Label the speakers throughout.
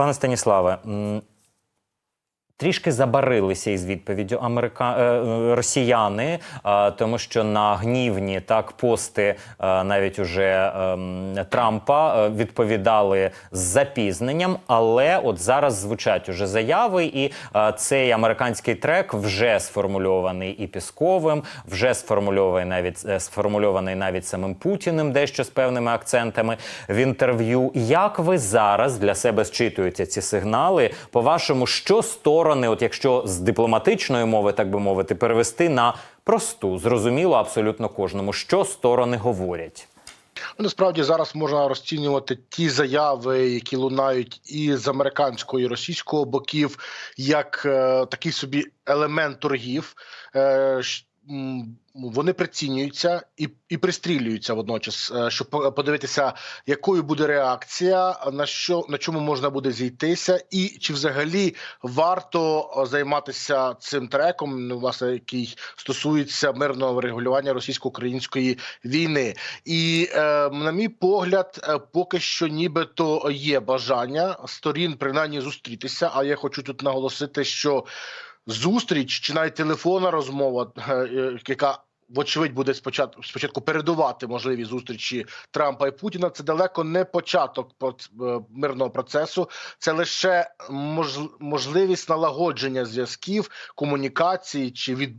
Speaker 1: Пане Станіславе, трішки забарилися із відповіддю Америка... е, е, росіяни, е, тому що на гнівні так пости навіть уже ем, Трампа відповідали з запізненням, але от зараз звучать уже заяви, і цей американський трек вже сформульований і Пісковим, вже сформульований навіть сформульований навіть самим Путіним, дещо з певними акцентами в інтерв'ю. Як ви зараз для себе зчитуєте ці сигнали? По вашому, що сторони, от якщо з дипломатичної мови, так би мовити, перевести на просту, зрозуміло абсолютно кожному, що сторони говорять?
Speaker 2: Ну, Насправді зараз можна розцінювати ті заяви, які лунають і з американського і російського боків, як е, такий собі елемент торгів. Е, вони прицінюються і, і пристрілюються водночас, е, щоб по- подивитися, якою буде реакція, на що на чому можна буде зійтися, і чи взагалі варто е, займатися цим треком, ну, власне, який стосується мирного врегулювання російсько-української війни. І е, на мій погляд, поки що нібито є бажання сторін принаймні зустрітися. А я хочу тут наголосити, що зустріч чи навіть телефонна розмова, е, е, яка Вочевидь, буде спочатку спочатку передувати можливі зустрічі Трампа і Путіна. Це далеко не початок е, мирного процесу, це лише мож- можливість налагодження зв'язків, комунікації чи від,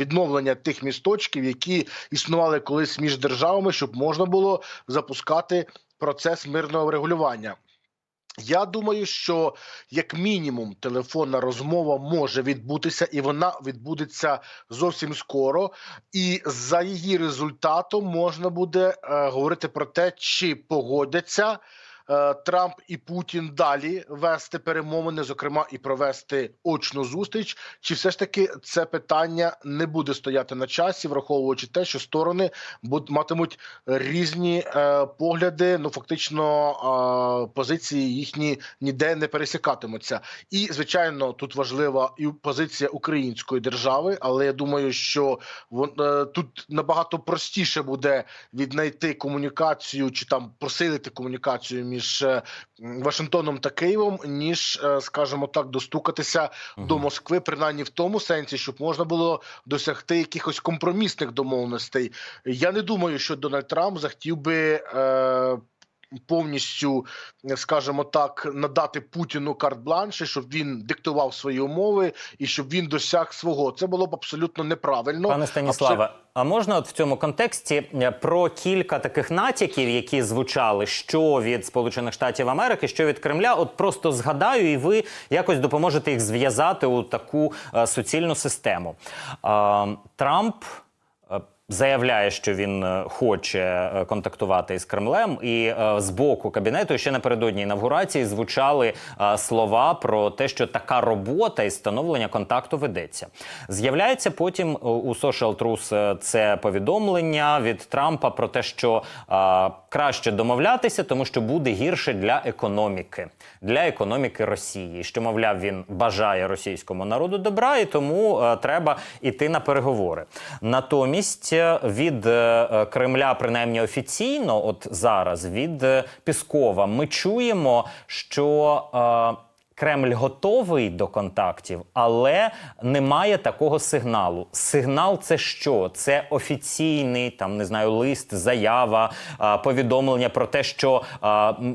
Speaker 2: відновлення тих місточків, які існували колись між державами, щоб можна було запускати процес мирного врегулювання. Я думаю, що як мінімум телефонна розмова може відбутися, і вона відбудеться зовсім скоро. І за її результатом можна буде е, говорити про те, чи погодяться Трамп і Путін далі вести перемовини, зокрема і провести очну зустріч. Чи все ж таки це питання не буде стояти на часі, враховуючи те, що сторони матимуть різні е, погляди, ну фактично е, позиції їхні ніде не пересікатимуться. І звичайно, тут важлива і позиція української держави, але я думаю, що е, тут набагато простіше буде віднайти комунікацію чи там посилити комунікацію між е, м, Вашингтоном та Києвом, ніж, е, скажімо так, достукатися до Москви, принаймні в тому сенсі, щоб можна було досягти якихось компромісних домовленостей. Я не думаю, що Дональд Трамп захотів би. Е, Повністю, скажімо так, надати Путіну карт-бланші, щоб він диктував свої умови і щоб він досяг свого. Це було б абсолютно неправильно.
Speaker 1: Пане Станіславе, а можна от в цьому контексті е, про кілька таких натяків, які звучали, що від Сполучених Штатів Америки, що від Кремля, от просто згадаю, і ви якось допоможете їх зв'язати у таку е, суцільну систему. Е, Трамп. Заявляє, що він е, хоче е, контактувати із Кремлем, і е, з боку кабінету ще напередодні інавгурації звучали слова про те, що така робота і встановлення контакту ведеться. З'являється потім у Social Truth це повідомлення від Трампа про те, що краще домовлятися, тому що буде гірше для економіки, для економіки Росії. Що мовляв, він бажає російському народу добра, і тому е, треба йти на переговори. Натомість е, від е, е, Кремля, принаймні офіційно, от зараз від е, Піскова, ми чуємо, що. Е, Кремль готовий до контактів, але немає такого сигналу. Сигнал це що? Це офіційний, там не знаю, лист, заява, повідомлення про те, що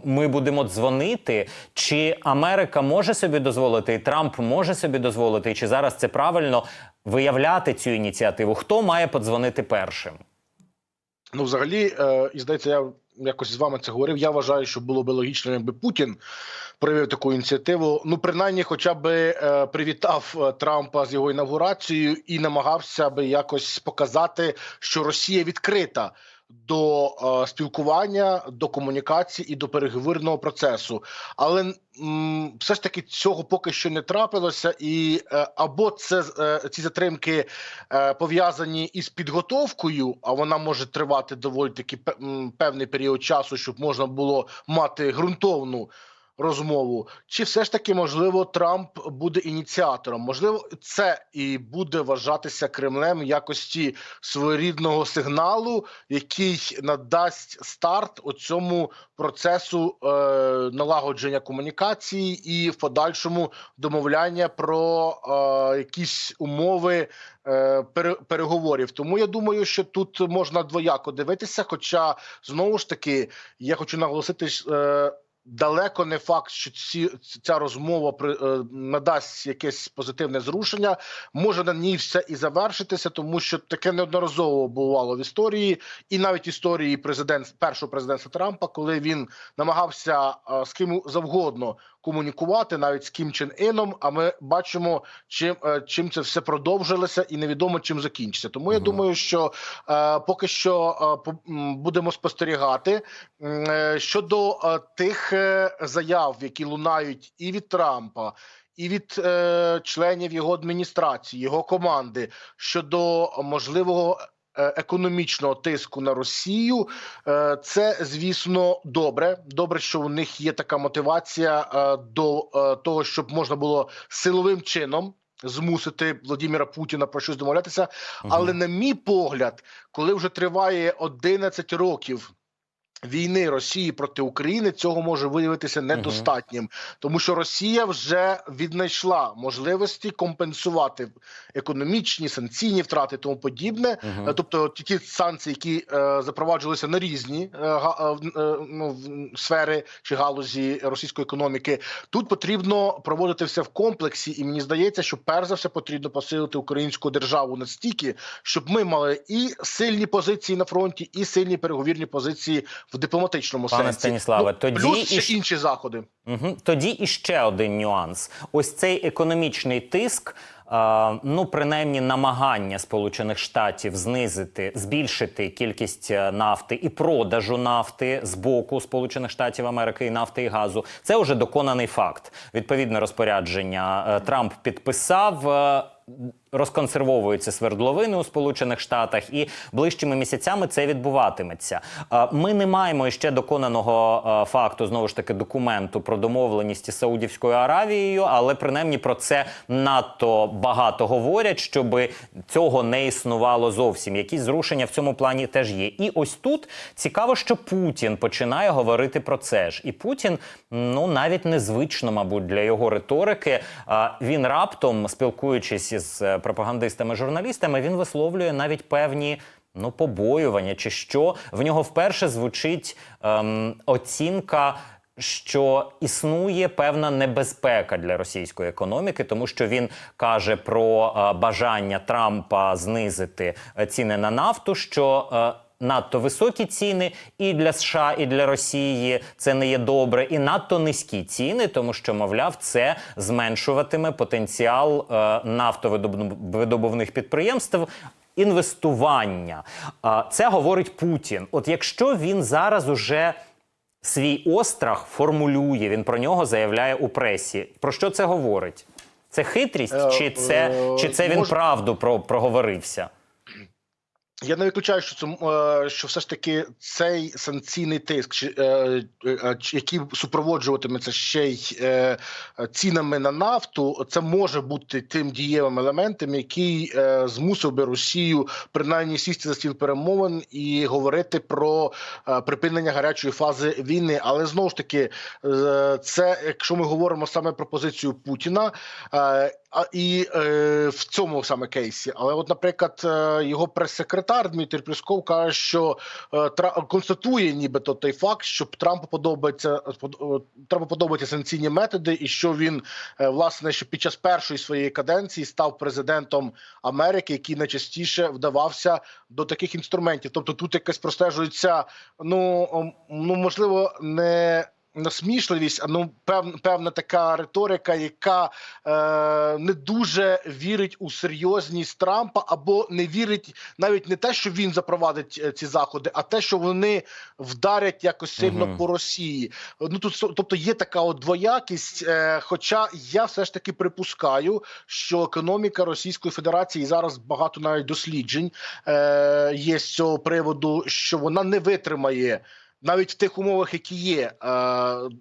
Speaker 1: ми будемо дзвонити. Чи Америка може собі дозволити, і Трамп може собі дозволити, чи зараз це правильно виявляти цю ініціативу? Хто має подзвонити першим?
Speaker 2: Ну, взагалі, е, і здається, я якось з вами це говорив. Я вважаю, що було би логічно, якби Путін проявив таку ініціативу. Ну, принаймні, хоча б е, привітав е, Трампа з його інавгурацією і намагався би якось показати, що Росія відкрита. До е, спілкування, до комунікації і до переговорного процесу, але м, все ж таки цього поки що не трапилося, і е, або це е, ці затримки е, пов'язані із підготовкою, а вона може тривати доволі таки певний період часу, щоб можна було мати ґрунтовну розмову, чи все ж таки можливо Трамп буде ініціатором? Можливо, це і буде вважатися Кремлем якості своєрідного сигналу, який надасть старт у цьому процесу е, налагодження комунікації і в подальшому домовляння про е, якісь умови е, переговорів. Тому я думаю, що тут можна двояко дивитися. Хоча знову ж таки я хочу наголосити. е, Далеко не факт, що ці ця розмова при е, надасть якесь позитивне зрушення. Може на ній все і завершитися, тому що таке неодноразово бувало в історії, і навіть історії президент першого президента Трампа, коли він намагався е, з ким завгодно комунікувати, навіть з Кім Чен Іном. А ми бачимо, чим е, чим це все продовжилося, і невідомо чим закінчиться. Тому я думаю, що е, поки що е, будемо спостерігати щодо тих заяв, які лунають і від Трампа. І від е, членів його адміністрації, його команди щодо можливого економічного тиску на Росію, е, це звісно добре. Добре, що у них є така мотивація е, до е, того, щоб можна було силовим чином змусити Владіміра Путіна про щось домовлятися. Але на мій погляд, коли вже триває 11 років. Війни Росії проти України цього може виявитися недостатнім, тому що Росія вже віднайшла можливості компенсувати економічні санкційні втрати, тому подібне. Тобто ті- ті санкції, які е, запроваджувалися на різні е, е, е, ну, сфери чи галузі російської економіки, тут потрібно проводити все в комплексі, і мені здається, що перш за все потрібно посилити українську державу настільки, щоб ми мали і сильні позиції на фронті, і сильні переговірні позиції в дипломатичному
Speaker 1: Пане
Speaker 2: сенсі.
Speaker 1: Станіславе,
Speaker 2: ну,
Speaker 1: тоді
Speaker 2: плюс
Speaker 1: і
Speaker 2: ще інші заходи.
Speaker 1: Угу. Тоді іще один нюанс: ось цей економічний тиск. е, Ну, принаймні, намагання Сполучених Штатів знизити, збільшити кількість е, нафти і продажу нафти з боку Сполучених Штатів Америки і нафти і газу. Це вже доконаний факт. Відповідне розпорядження е, Трамп підписав. Е, Розконсервовуються свердловини у Сполучених Штатах, і ближчими місяцями це відбуватиметься. Е, Ми не маємо ще доконаного е, факту знову ж таки документу про домовленість із Саудівською Аравією, але принаймні про це надто багато говорять, щоб цього не існувало зовсім. Якісь зрушення в цьому плані теж є. І ось тут цікаво, що Путін починає говорити про це ж. І Путін, ну навіть незвично, мабуть, для його риторики. Він раптом, спілкуючись із е, пропагандистами, журналістами, він висловлює навіть певні. Ну, побоювання чи що в нього вперше звучить ем, оцінка, що існує певна небезпека для російської економіки, тому що він каже про е, бажання Трампа знизити е, ціни на нафту. що е, Надто високі ціни і для США, і для Росії це не є добре, і надто низькі ціни, тому що, мовляв, це зменшуватиме потенціал е, нафтовидобувних підприємств. Інвестування це говорить Путін. От якщо він зараз уже свій острах формулює, він про нього заявляє у пресі. Про що це говорить? Це хитрість,
Speaker 2: Е,
Speaker 1: чи це,
Speaker 2: е,
Speaker 1: чи це він правду про, проговорився?
Speaker 2: Я не виключаю, що це е, що все ж таки цей санкційний тиск, е, е, чи- який супроводжуватиметься ще й е, цінами на нафту, це може бути тим дієвим елементом, який е, змусив би Росію принаймні сісти за стіл перемовин і говорити про е, припинення гарячої фази війни. Але знову ж таки, е, це якщо ми говоримо саме про позицію Путіна. Е, а і е, в цьому саме кейсі, але, от, наприклад, е, його прес-секретар Дмитрий Пісков каже, що е, констатує, нібито той факт, що Трампу подобається спод- е, Трампу подобаються санкційні методи, і що він е, власне що під час першої своєї каденції став президентом Америки, який найчастіше вдавався до таких інструментів. Тобто тут якось простежується, ну ну можливо, не насмішливість, а ну певна певна така риторика, яка е, не дуже вірить у серйозність Трампа, або не вірить навіть не те, що він запровадить е, ці заходи, а те, що вони вдарять якось сильно
Speaker 1: Мгм.
Speaker 2: по Росії. Ну тут тобто є така от двоякість. Е, хоча я все ж таки припускаю, що економіка Російської Федерації зараз багато навіть досліджень е, є з цього приводу, що вона не витримає навіть в тих умовах, які є е,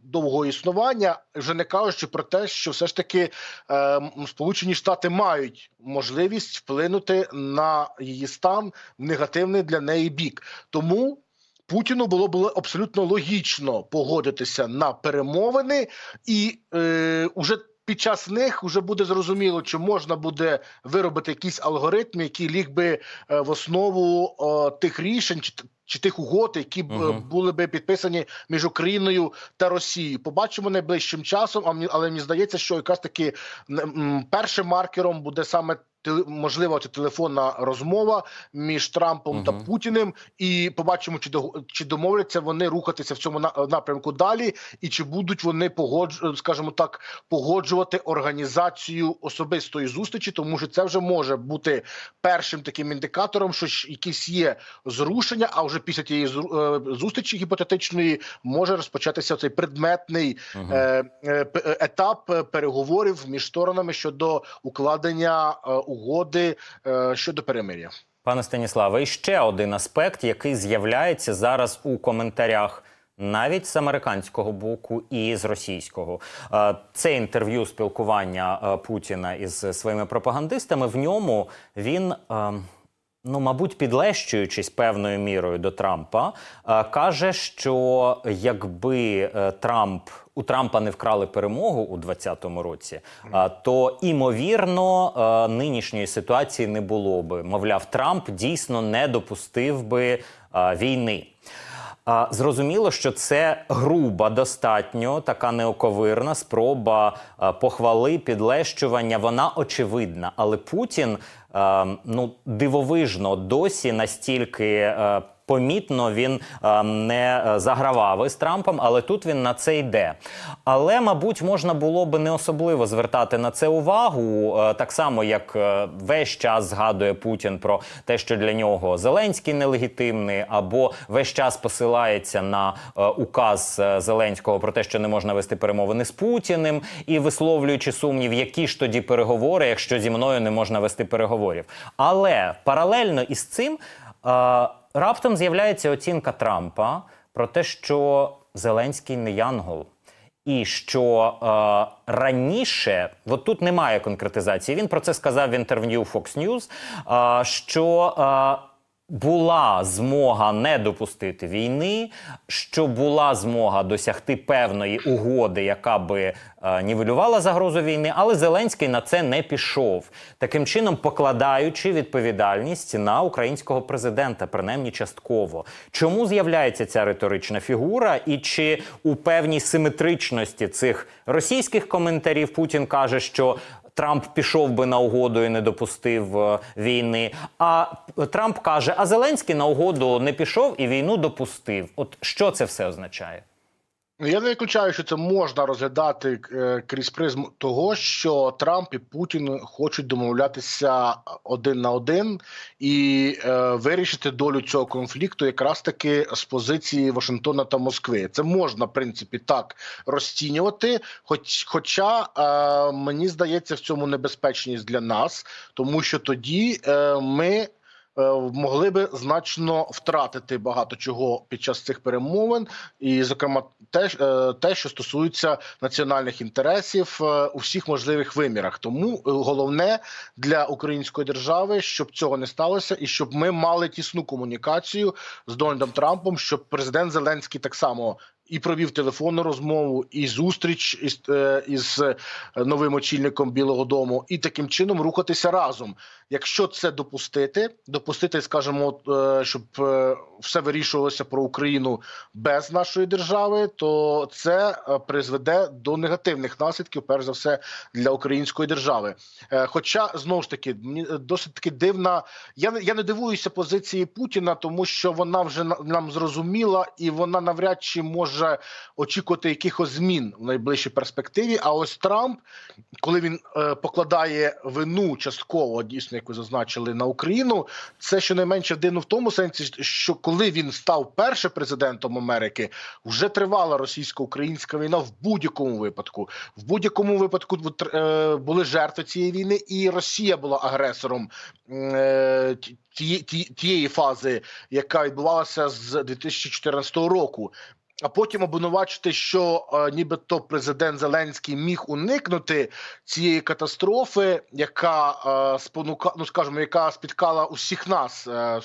Speaker 2: довгого існування, вже не кажучи про те, що все ж таки е, Сполучені Штати мають можливість вплинути на її стан в негативний для неї бік. Тому Путіну було було абсолютно логічно погодитися на перемовини, і е, уже під час них вже буде зрозуміло, чи можна буде виробити якийсь алгоритм, який ліг би е, в основу е, тих рішень чи, чи тих угод, які б
Speaker 1: Мгм.
Speaker 2: були би підписані між Україною та Росією. Побачимо найближчим часом. Але мені здається, що якраз таки першим маркером буде саме. Можливо, це телефонна розмова між Трампом та Путіним, і побачимо, чи до чи домовляться вони рухатися в цьому на- напрямку далі, і чи будуть вони погодж, скажімо так, погоджувати організацію особистої зустрічі, тому що це вже може бути першим таким індикатором, що якісь є зрушення. А вже після тієї е, зустрічі гіпотетичної може розпочатися цей предметний е, етап переговорів між сторонами щодо укладення угоди щодо перемир'я.
Speaker 1: Пане Станіславе, і ще один аспект, який з'являється зараз у коментарях. Навіть з американського боку і з російського Е, це інтерв'ю спілкування е, Путіна із своїми пропагандистами. В ньому він, е, ну мабуть, підлещуючись певною мірою до Трампа, каже, що якби Трамп у Трампа не вкрали перемогу у 2020 році, то імовірно нинішньої ситуації не було би. Мовляв, Трамп дійсно не допустив би війни. А, Зрозуміло, що це груба достатньо, така неоковирна спроба похвали, підлещування. Вона очевидна. Але Путін е, ну дивовижно досі настільки. е, Помітно він е, не е, загравав із Трампом, але тут він на це йде. Але, мабуть, можна було би не особливо звертати на це увагу, е, так само як весь час згадує Путін про те, що для нього Зеленський нелегітимний, або весь час посилається на указ Зеленського про те, що не можна вести перемовини з Путіним, і висловлюючи сумнів, які ж тоді переговори, якщо зі мною не можна вести переговорів. Але паралельно із цим. Раптом з'являється оцінка Трампа про те, що Зеленський не Янгол. І що е, раніше, от тут немає конкретизації. Він про це сказав в інтерв'ю Fox News, е, що е, була змога не допустити війни, що була змога досягти певної угоди, яка би нівелювала загрозу війни, але Зеленський на це не пішов, таким чином покладаючи відповідальність на українського президента, принаймні частково. Чому з'являється ця риторична фігура, і чи у певній симетричності цих російських коментарів Путін каже, що Трамп пішов би на угоду і не допустив е, війни. А Трамп каже: а Зеленський на угоду не пішов і війну допустив. От що це все означає?
Speaker 2: Ну, Я не виключаю, що це можна розглядати е, крізь призму того, що Трамп і Путін хочуть домовлятися один на один і е, вирішити долю цього конфлікту, якраз таки з позиції Вашингтона та Москви. Це можна в принципі так розцінювати. Хоч, хоча е, мені здається, в цьому небезпечність для нас, тому що тоді ми. Е, Могли би значно втратити багато чого під час цих перемовин, і зокрема те, е, те, що стосується національних інтересів е, у всіх можливих вимірах. Тому головне для української держави, щоб цього не сталося, і щоб ми мали тісну комунікацію з Дональдом Трампом, щоб президент Зеленський так само. І провів телефонну розмову, і зустріч із, е, із е, новим очільником Білого Дому, і таким чином рухатися разом. Якщо це допустити, допустити, скажімо, е, щоб все вирішувалося про Україну без нашої держави, то це призведе до негативних наслідків, перш за все, для української держави. Хоча знову ж таки досить таки дивна. Я не я не дивуюся позиції Путіна, тому що вона вже на- нам зрозуміла, і вона навряд чи може очікувати якихось змін в найближчій перспективі. А ось Трамп, коли він е, покладає вину частково, дійсно, як ви зазначили, на Україну. Це щонайменше дивно в тому сенсі, що коли він став першим президентом Америки, вже тривала російсько-українська війна в будь-якому випадку. В будь-якому випадку е, були жертви цієї війни, і Росія була агресором е, ті- ті- тієї фази, яка відбувалася з 2014 року. А потім обвинувачити, що е, нібито президент Зеленський міг уникнути цієї катастрофи, яка е, спонука, ну скажімо, яка спіткала усіх нас е,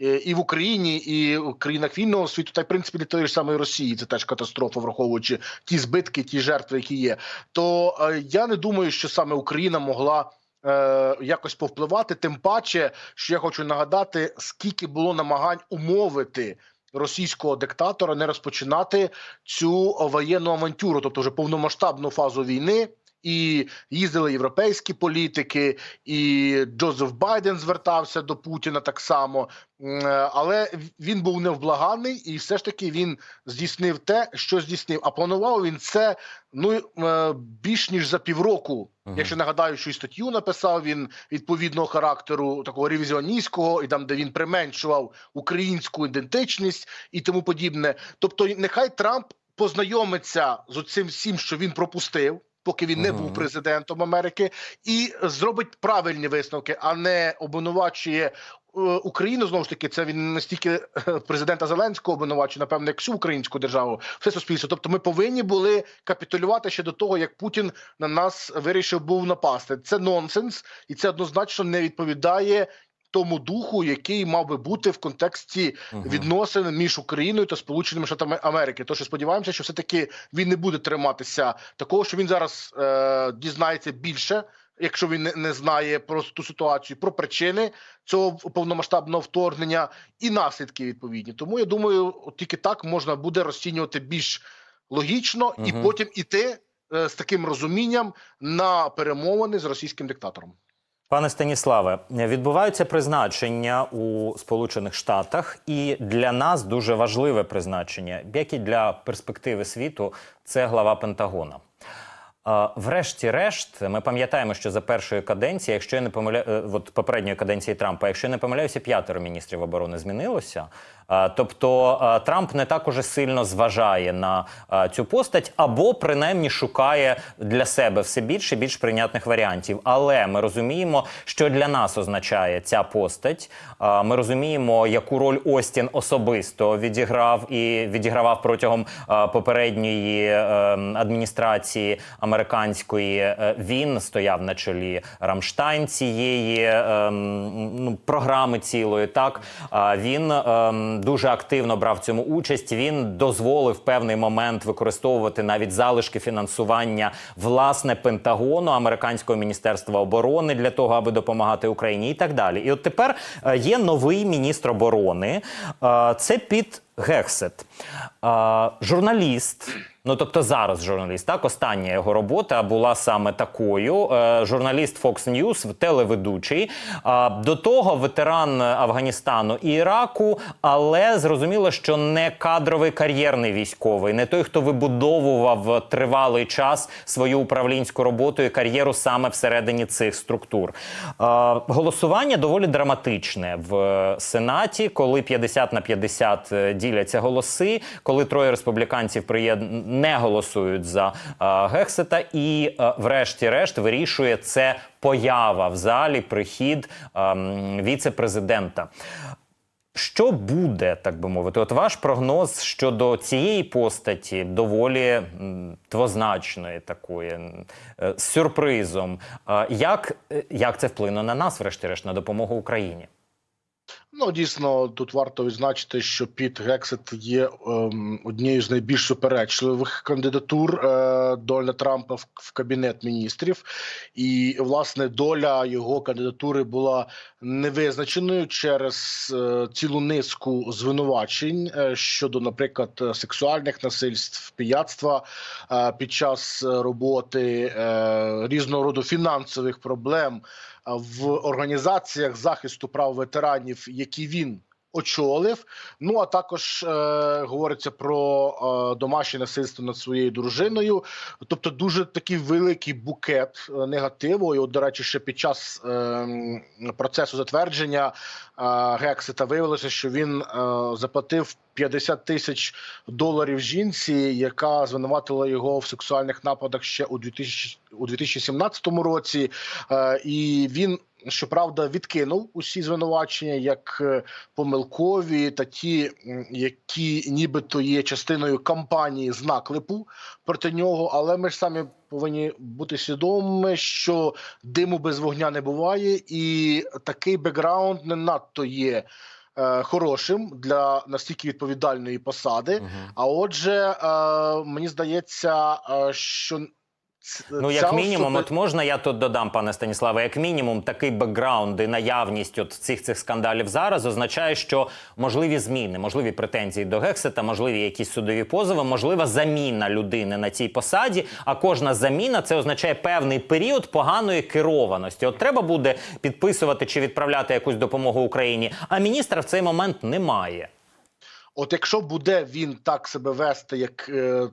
Speaker 2: е, і в Україні, і в країнах вільного світу, та й в принципі для тої ж самої Росії. Це теж катастрофа, враховуючи ті збитки, ті жертви, які є. То е, я не думаю, що саме Україна могла. е, Якось повпливати, тим паче, що я хочу нагадати, скільки було намагань умовити російського диктатора не розпочинати цю воєнну авантюру, тобто вже повномасштабну фазу війни. І їздили європейські політики, і Джозеф Байден звертався до Путіна так само. Е, Але він був невблаганний, і все ж таки він здійснив те, що здійснив. А планував він це ну е, більш ніж за півроку.
Speaker 1: Мгм.
Speaker 2: Якщо нагадаю, що і статтю написав він відповідного характеру, такого ревізіоністського, і там, де він применшував українську ідентичність і тому подібне. Тобто, нехай Трамп познайомиться з цим всім, що він пропустив. Поки він не був президентом Америки, і зробить правильні висновки, а не обвинувачує е, Україну. Знову ж таки, це він не стільки е, президента Зеленського обвинувачує, напевно, як всю українську державу, все суспільство. Тобто, ми повинні були капітулювати ще до того, як Путін на нас вирішив був напасти. Це нонсенс, і це однозначно не відповідає. Тому духу, який мав би бути в контексті відносин між Україною та Сполученими Штатами Америки. Тож сподіваємося, що все таки він не буде триматися такого, що він зараз е, дізнається більше, якщо він не, знає про ту ситуацію, про причини цього повномасштабного вторгнення і наслідки відповідні. Тому я думаю, от тільки так можна буде розцінювати більш логічно і
Speaker 1: Мгм.
Speaker 2: потім іти е, з таким розумінням на перемовини з російським диктатором.
Speaker 1: Пане Станіславе, відбуваються призначення у Сполучених Штатах, і для нас дуже важливе призначення, як і для перспективи світу, це глава Пентагона. Врешті-решт, ми пам'ятаємо, що за першої каденції, якщо я не помиляю, е, от попередньої каденції Трампа, якщо я не помиляюся, п'ятеро міністрів оборони змінилося. Тобто Трамп не так уже сильно зважає на цю постать, або принаймні шукає для себе все більше і більш прийнятних варіантів. Але ми розуміємо, що для нас означає ця постать. Ми розуміємо, яку роль Остін особисто відіграв і відігравав протягом попередньої е, адміністрації американської. Е, Він стояв на чолі Рамштайн цієї е, ну, програми цілої. Так він е, дуже активно брав цьому участь. Він дозволив певний момент використовувати навіть залишки фінансування власне Пентагону, американського міністерства оборони для того, аби допомагати Україні, і так далі. І от тепер е, є новий міністр оборони. Це Піт Гексет, Е, журналіст. Ну, тобто зараз журналіст, так остання його робота була саме такою. Е, журналіст Fox News, телеведучий. А, до того ветеран Афганістану і Іраку, але зрозуміло, що не кадровий кар'єрний військовий, не той, хто вибудовував тривалий час свою управлінську роботу і кар'єру саме всередині цих структур. А, голосування доволі драматичне в Сенаті, коли 50 на 50 діляться голоси, коли троє республіканців приєд... не голосують за а, Гексета, і врешті-решт вирішує це поява в залі, прихід віце-президента. Що буде, так би мовити? От ваш прогноз щодо цієї постаті доволі двозначної такої е, з сюрпризом. Як, е, як це вплине на нас, врешті-решт, на допомогу Україні?
Speaker 2: Ну, дійсно, тут варто відзначити, що Піт Гексет є ем, однією з найбільш суперечливих кандидатур е, Дональда Трампа в, в кабінет міністрів, і власне доля його кандидатури була невизначеною через е, цілу низку звинувачень е, щодо, наприклад, сексуальних насильств, пияцтва е, під час роботи е, різного роду фінансових проблем в організаціях захисту прав ветеранів, які він очолив. Ну а також е, говориться про е, домашнє насильство над своєю дружиною. Тобто, дуже такий великий букет е, негативу. І, от, до речі, ще під час е, процесу затвердження е, Гексита виявилося, що він е, заплатив 50 тисяч доларів жінці, яка звинуватила його в сексуальних нападах ще у 2000, у 2017 році. Е, і він. Щоправда, відкинув усі звинувачення як е, помилкові та ті, які нібито є частиною кампанії з наклепу проти нього. Але ми ж самі повинні бути свідомими, що диму без вогня не буває, і такий бекграунд не надто є. е, Хорошим для настільки відповідальної посади. А отже, е, мені здається, що
Speaker 1: Ну, як мінімум, от можна я тут додам, пане Станіславе, як мінімум, такий бекграунд і наявність от цих цих скандалів зараз означає, що можливі зміни, можливі претензії до Гексета, можливі якісь судові позови, можлива заміна людини на цій посаді. А кожна заміна це означає певний період поганої керованості. От треба буде підписувати чи відправляти якусь допомогу Україні. А міністра в цей момент немає.
Speaker 2: От якщо буде він так себе вести, як. е,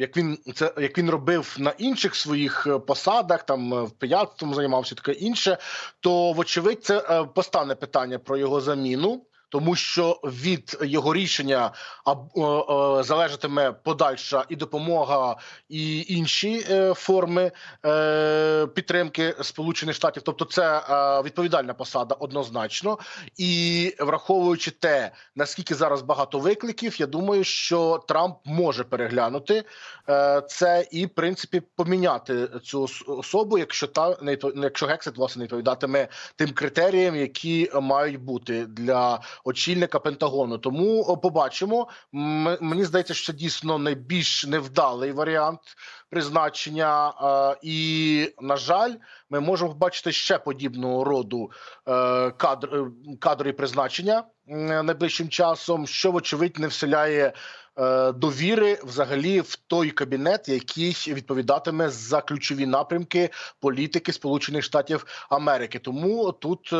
Speaker 2: Як він це як він робив на інших своїх е, посадах, там е, в п'ятством займався таке інше, то вочевидь це е, постане питання про його заміну, тому що від його рішення е, е, залежатиме подальша і допомога, і інші е, форми підтримки Сполучених Штатів. Тобто, це відповідальна посада однозначно. І враховуючи те, наскільки зараз багато викликів, я думаю, що Трамп може переглянути це і, в принципі, поміняти цю особу, якщо та якщо Гексит власне не відповідатиме тим критеріям, які мають бути для очільника Пентагону. Тому побачимо. Мені здається, що це дійсно найбільш невдалий варіант призначення. е, І на жаль, ми можемо побачити ще подібного роду е, кадр е, кадрові призначення найближчим часом, що вочевидь не вселяє. е, Довіри взагалі в той кабінет, який відповідатиме за ключові напрямки політики Сполучених Штатів Америки. Тому тут е,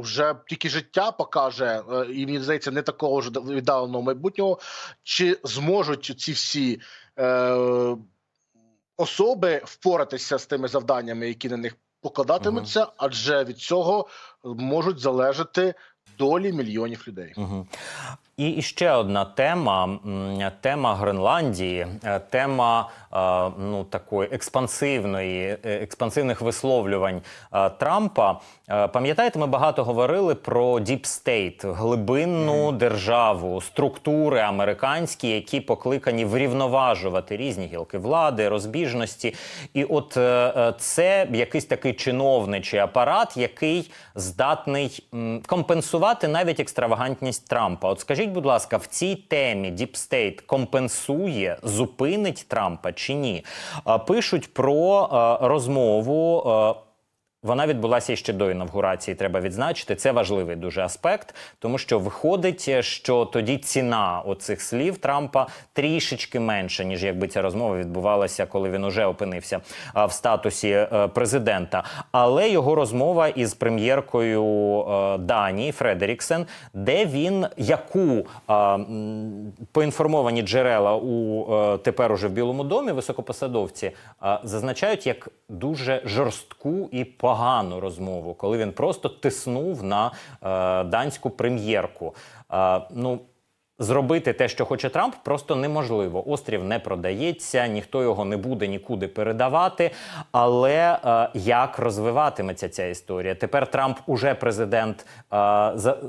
Speaker 2: вже тільки життя покаже, е, і мені здається, не такого ж віддаленого майбутнього, чи зможуть ці всі особи впоратися з тими завданнями, які на них покладатимуться, адже від цього можуть залежати долі мільйонів людей.
Speaker 1: Угу. І, ще одна тема: тема Гренландії, е, тема е, ну такої експансивної, е, експансивних висловлювань Трампа. Пам'ятаєте, ми багато говорили про Deep State, глибинну державу, структури американські, які покликані врівноважувати різні гілки влади, розбіжності. І от це якийсь такий чиновничий апарат, який здатний м, компенсувати навіть екстравагантність Трампа. От скажіть, будь ласка, в цій темі State компенсує, зупинить Трампа чи ні? Пишуть про розмову. Е, вона відбулася ще до інавгурації. Треба відзначити. Це важливий дуже аспект, тому що виходить, що тоді ціна оцих слів Трампа трішечки менша, ніж якби ця розмова відбувалася, коли він уже опинився в статусі е, президента. Але його розмова із прем'єркою е, Данії Фредеріксен, де він яку поінформовані джерела у е, тепер уже в Білому домі високопосадовці зазначають як дуже жорстку і погану розмову, коли він просто тиснув на е, данську прем'єрку. Е, ну. Зробити те, що хоче Трамп, просто неможливо. Острів не продається, ніхто його не буде нікуди передавати. Але е, як розвиватиметься ця історія? Тепер Трамп уже президент е,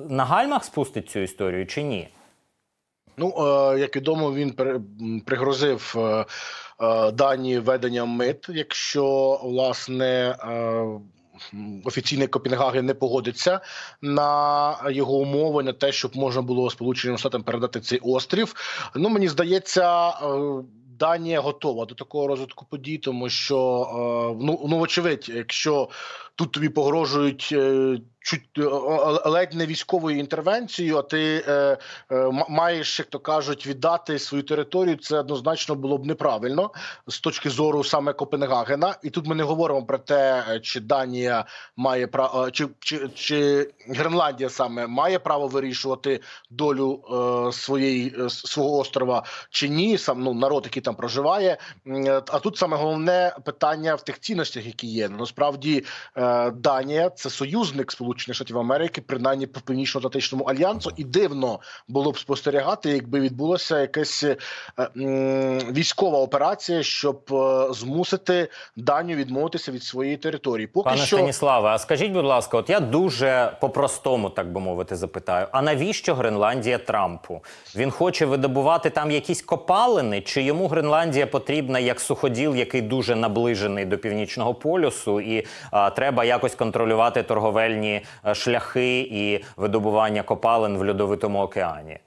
Speaker 1: на гальмах спустить цю історію чи ні?
Speaker 2: Ну, е, як відомо, він пригрозив е, е, дані введення мит, якщо власне. Офіційний Копенгаген не погодиться на його умови на те, щоб можна було Сполученим Штатам передати цей острів. Ну мені здається, е, Данія готова до такого розвитку подій, тому що е, ну, ну очевидь, якщо тут тобі погрожують е, чуть е, ледь не військовою інтервенцією, а ти е, е, маєш, як то кажуть, віддати свою територію. Це однозначно було б неправильно з точки зору саме Копенгагена. І тут ми не говоримо про те, е, чи Данія має право, чи, чи, чи Гренландія саме має право вирішувати долю е, своєї свого острова чи ні, сам ну народ, який там проживає. А тут саме головне питання в тих цінностях, які є. Насправді е, Данія це союзник Сполучених Штатів Америки, принаймні по північно-атлантичному альянсу, і дивно було б спостерігати, якби відбулася якась е, військова операція, щоб е, змусити Данію відмовитися від своєї території. Поки
Speaker 1: Пане
Speaker 2: що
Speaker 1: Станіславе, а скажіть, будь ласка, от я дуже по-простому, так би мовити, запитаю: а навіщо Гренландія Трампу? Він хоче видобувати там якісь копалини, чи йому Гренландія потрібна як суходіл, який дуже наближений до північного полюсу, і а, треба якось контролювати торговельні е, шляхи і видобування копалин в льодовитому океані?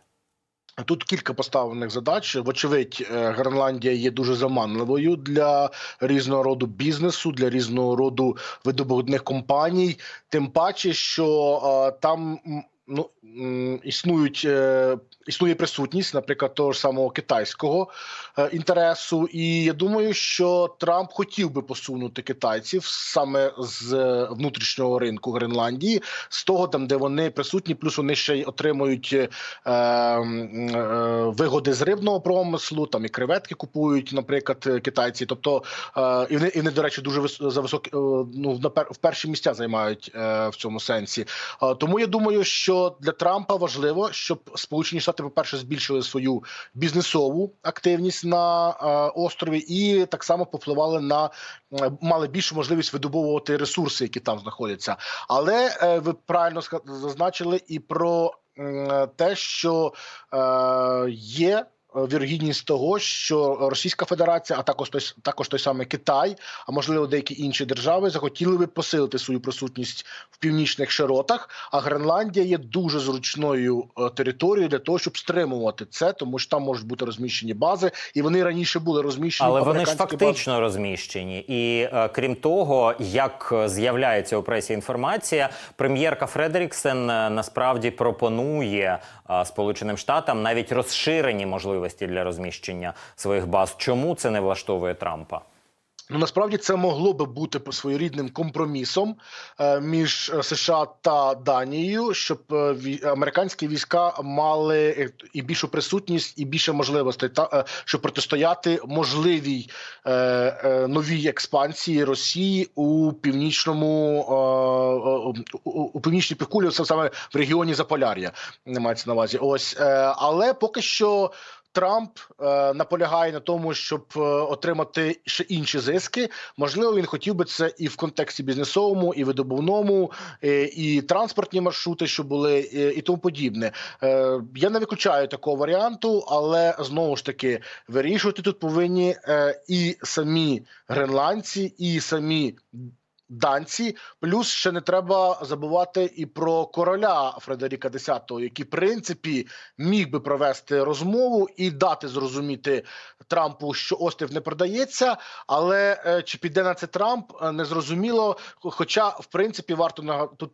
Speaker 2: Тут кілька поставлених задач. Вочевидь, е, Гренландія є дуже заманливою для різного роду бізнесу, для різного роду видобувних компаній. Тим паче, що а, там м, ну існують. е, Існує присутність, наприклад, того ж самого китайського е, інтересу, і я думаю, що Трамп хотів би посунути китайців саме з е, внутрішнього ринку Гренландії, з того там, де вони присутні, плюс вони ще й отримують е, е, вигоди з рибного промислу, там і креветки купують, наприклад, китайці. Тобто е, і вони, і вони, до речі, дуже за високі, е, ну в перші місця займають е, в цьому сенсі. Е, Тому я думаю, що для Трампа важливо, щоб Сполучені Штати, по-перше, збільшили свою бізнесову активність на е, острові, і так само попливали на е, мали більшу можливість видобувати ресурси, які там знаходяться. Але е, ви правильно зазначили і про те, що є. Е, Вірогідність того, що Російська Федерація, а також той, також той самий Китай, а можливо деякі інші держави захотіли би посилити свою присутність в північних широтах. А Гренландія є дуже зручною е, територією для того, щоб стримувати це, тому що там можуть бути розміщені бази, і вони раніше були розміщені.
Speaker 1: Але вони ж
Speaker 2: американські бази.
Speaker 1: фактично розміщені. І е, крім того, як з'являється у пресі інформація, прем'єрка Фредеріксен насправді пропонує е, Сполученим Штатам навіть розширені можливості для розміщення своїх баз. Чому це не влаштовує Трампа?
Speaker 2: Ну насправді це могло би бути по- своєрідним компромісом е, між е, США та Данією, щоб е, американські війська мали і більшу присутність, і більше можливостей, та щоб протистояти можливій новій експансії Росії у північному у, північній півкулі, це саме в регіоні Заполяр'я. Не мається на увазі. Ось але поки що. Трамп е, наполягає на тому, щоб е, отримати ще інші зиски. Можливо, він хотів би це і в контексті бізнесовому, і видобувному, е, і транспортні маршрути, що були, е, і тому подібне. Е, я не виключаю такого варіанту, але знову ж таки вирішувати тут повинні е, і самі гренландці, і самі. Данці, плюс ще не треба забувати і про короля Фредеріка X, який, в принципі, міг би провести розмову і дати зрозуміти Трампу, що острів не продається. Але е, чи піде на це Трамп, е, незрозуміло. Хоча, в принципі, варто тут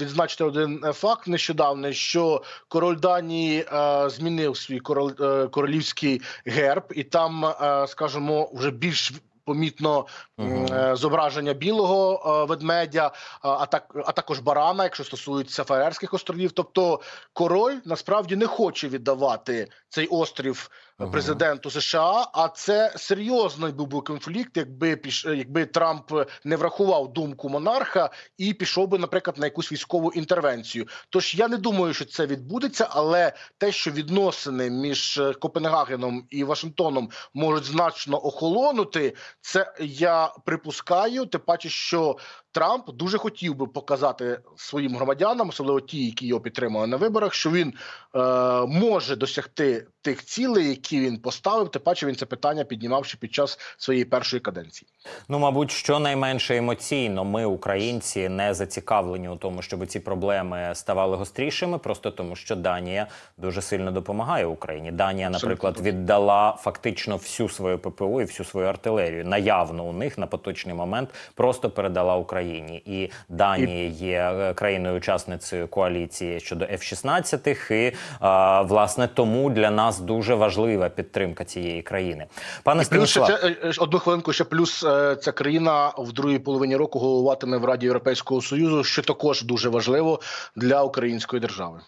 Speaker 2: відзначити один е, факт нещодавно, що король Данії змінив свій король, королівський герб, і там, скажімо, вже більш помітно
Speaker 1: угу.
Speaker 2: Е, зображення білого е, ведмедя, а, а так а також барана, якщо стосується Фарерських островів. Тобто король насправді не хоче віддавати цей острів. Президенту США. А це серйозний був би конфлікт, якби піш, якби Трамп не врахував думку монарха і пішов би, наприклад, на якусь військову інтервенцію. Тож я не думаю, що це відбудеться, але те, що відносини між е, Копенгагеном і Вашингтоном можуть значно охолонути, це я припускаю. Тим паче, що Трамп дуже хотів би показати своїм громадянам, особливо ті, які його підтримали на виборах, що він е, може досягти тих цілей, які він поставив. Тим паче він це питання піднімав ще під час своєї першої каденції.
Speaker 1: Ну, мабуть, що найменше емоційно, ми, українці, не зацікавлені у тому, щоб ці проблеми ставали гострішими, просто тому, що Данія дуже сильно допомагає Україні. Данія, наприклад, віддала фактично всю свою ППО і всю свою артилерію. Наявно у них на поточний момент просто передала Україні. І Данія є е, країною-учасницею коаліції щодо F-16, і а, власне тому для нас дуже важлива підтримка цієї країни. Пане
Speaker 2: Плюс
Speaker 1: Станіслав,
Speaker 2: е, е, одну хвилинку. Ще плюс е, ця країна в другій половині року головуватиме в Раді Європейського союзу, що також дуже важливо для української держави.